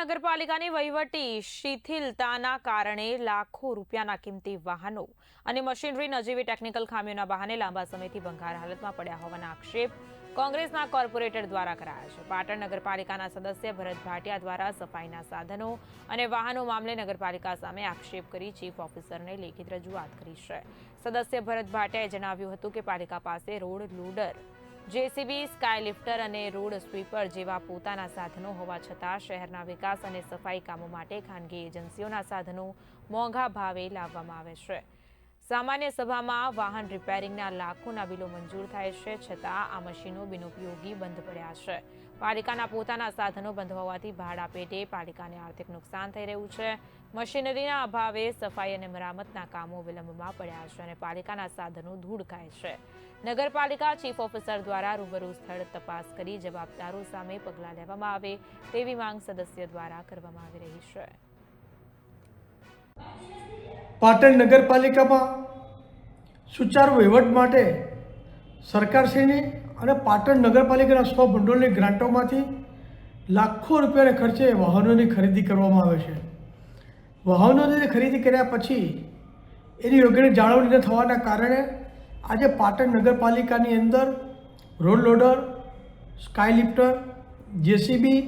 નગરપાલિકાની વહીવટી શિથિલતાના કારણે લાખો રૂપિયાના કિંમતી વાહનો અને મશીનરી નજીવી ટેકનિકલ ખામીઓના બહાને લાંબા સમયથી ભંગાર હાલતમાં પડ્યા હોવાના આક્ષેપ કોંગ્રેસના કોર્પોરેટર દ્વારા કરાયા છે. પાટણ નગરપાલિકાના સદસ્ય ભરત ભાટિયા દ્વારા સફાઈના સાધનો અને વાહનો મામલે નગરપાલિકા સામે આક્ષેપ કરી ચીફ ઓફિસરને લેખિત રજૂઆત કરી છે. સદસ્ય ભરત ભાટિયાએ જણાવ્યું હતું કે પાલિકા પાસે રોડ લોડર જેસીબી, સ્કાયલિફ્ટર અને રોડ સ્વીપર જેવા પોતાના સાધનો હોવા છતાં શહેરના વિકાસ અને સફાઈ કામો માટે ખાનગી એજન્સીઓના સાધનો મોંઘા ભાવે લાવવામાં આવે છે. સામાન્ય સભામાં વાહન રિપેરિંગના લાખોના બિલો મંજૂર થાય છે, છતાં આ મશીનો બિનઉપયોગી બંધ પડ્યા છે. પાલિકાના પોતાના સાધનો બંધ હોવાથી ભાડા પેટે પાલિકાને આર્થિક નુકસાન થઈ રહ્યું છે. મશીનરીના અભાવે સફાઈ અને મરામતના કામો વિલંબમાં પડ્યા છે અને પાલિકાના સાધનો ધૂળ ખાય છે. નગરપાલિકા ચીફ ઓફિસર દ્વારા રૂબરૂ સ્થળ તપાસ કરી જવાબદારો સામે પગલાં લેવામાં આવે તેવી માંગ સદસ્ય દ્વારા કરવામાં આવી રહી છે. પાટણ નગરપાલિકામાં સુચારુ વહીવટ માટે સરકારશ્રીની અને પાટણ નગરપાલિકાના સ્વ ભંડોળની ગ્રાન્ટોમાંથી લાખો રૂપિયાના ખર્ચે વાહનોની ખરીદી કરવામાં આવે છે. વાહનોની ખરીદી કર્યા પછી એની યોગ્ય જાળવણી ન થવાના કારણે આજે પાટણ નગરપાલિકાની અંદર road loader, sky lifter, JCB,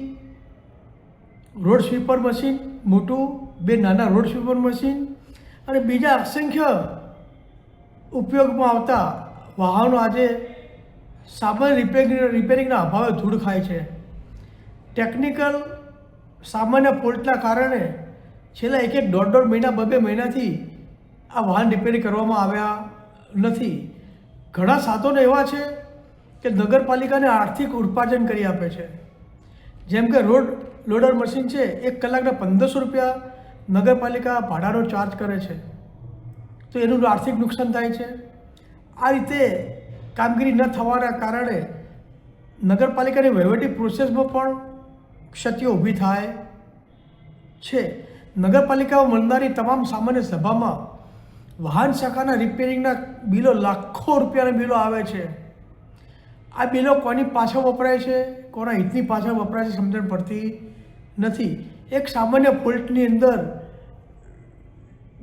road sweeper machine, મોટું, બે નાના રોડ સ્વીપર મશીન અને બીજા અસંખ્ય ઉપયોગમાં આવતા વાહનો આજે સામાન્ય રિપેરિંગ રિપેરિંગના અભાવે ધૂળ ખાય છે. ટેકનિકલ સામાન્ય ફોલ્ટના કારણે છેલ્લા એક એક દોઢ દોઢ મહિના, બબે મહિનાથી આ વાહન રિપેરિંગ કરવામાં આવ્યા નથી. ઘણા સાધનો એવા છે કે નગરપાલિકાને આર્થિક ઉત્પાદન કરી આપે છે. જેમ કે રોડ લોડર મશીન છે, એક કલાકના પંદરસો રૂપિયા નગરપાલિકા ભાડાનો ચાર્જ કરે છે. તો એનું આર્થિક નુકસાન થાય છે. આ રીતે કામગીરી ન થવાના કારણે નગરપાલિકાની વહીવટી પ્રોસેસમાં પણ ક્ષતિઓ ઊભી થાય છે. નગરપાલિકાઓ મળનારી તમામ સામાન્ય સભામાં વાહન શાખાના રિપેરિંગના બિલો લાખો રૂપિયાના બિલો આવે છે. આ બિલો કોની પાછળ વપરાય છે? કોના હિતની પાછળ વપરાય છે સમજણ પડતી નથી. એક સામાન્ય ફોલ્ટની અંદર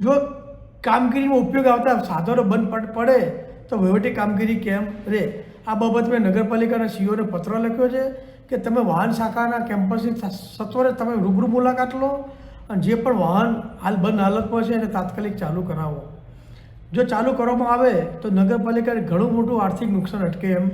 જો કામગીરીમાં ઉપયોગ આવતા સાધનો બંધ પડ- તો વહીવટી કામગીરી કેમ? રહે આ બાબત મેં નગરપાલિકાના સીઓને પત્ર લખ્યો છે કે તમે વાહન શાખાના કેમ્પસની સત્વરે તમે રૂબરૂ મુલાકાત લો અને જે પણ વાહન હાલ બંધ હાલતમાં છે એને તાત્કાલિક ચાલુ કરાવો. જો ચાલુ કરવામાં આવે તો નગરપાલિકાને ઘણું મોટું આર્થિક નુકસાન અટકે એમ.